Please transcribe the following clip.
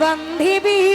বন্ধিবি